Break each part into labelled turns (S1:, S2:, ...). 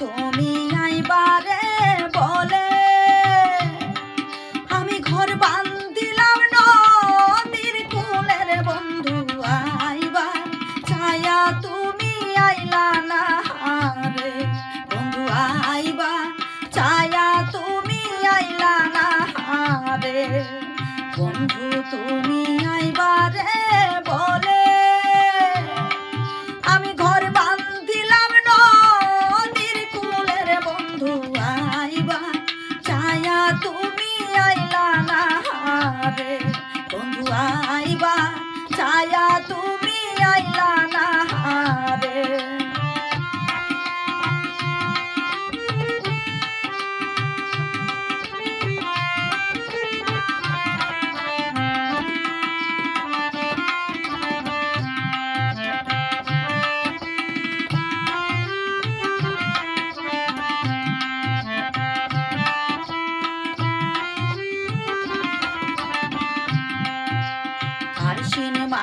S1: তুমি আইবারে বলে, আমি ঘর বান্ধিলাম নদীর কুলের বন্ধু আইবার। ছায়া তুমি আইলা না রে বন্ধু আইবা ছায়া তুমি আইলা না রে বন্ধু তুমি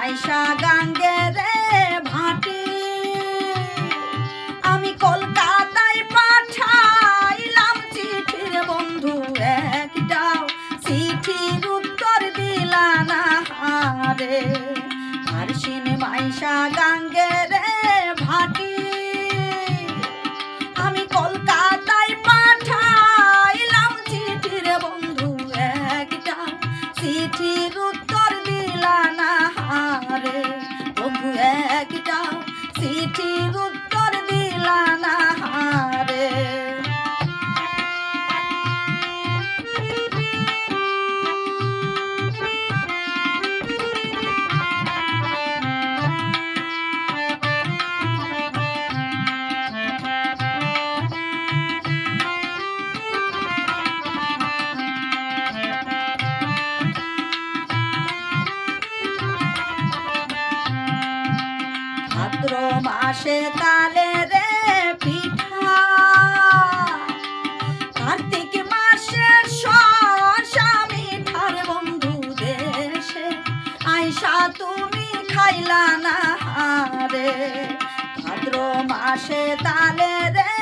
S1: সিন গাঙ্গে রে ভাটি। আমি কলকাতায় পাঠাইলাম চিঠির বন্ধু একটাও। চিঠির উত্তর দিলা না রে আর সিন মাইশা চিঠির ভাদ্র মাসে তালে রে পিঠা। কার্তিক মাসে স্বামী ঠার বন্ধু দেশে। আইসা তুমি খাইলা না রে ভাদ্র মাসে তালে রে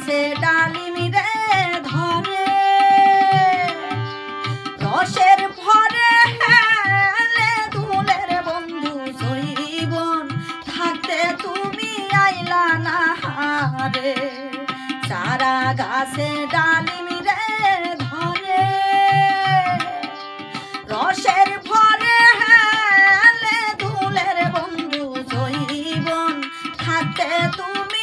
S1: গাছে ডালিমি রে ধরে। রসের ভরে হেলে দুলের বন্ধু সইবন। থাকতে তুমি আইলা না রে সারা গাছে ডালিমি রে ধরে। রসের ভরে হেলে দুলের বন্ধু জৈবন থাকতে তুমি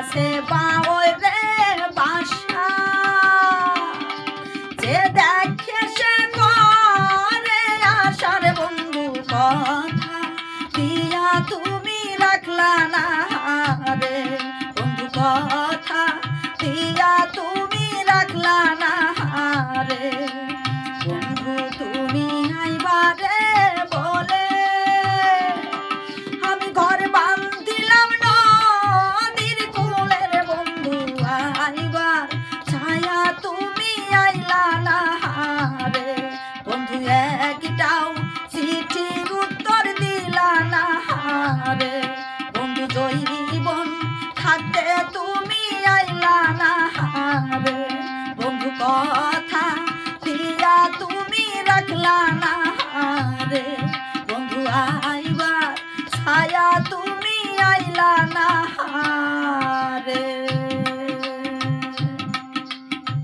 S1: তালের গাছে বাবরে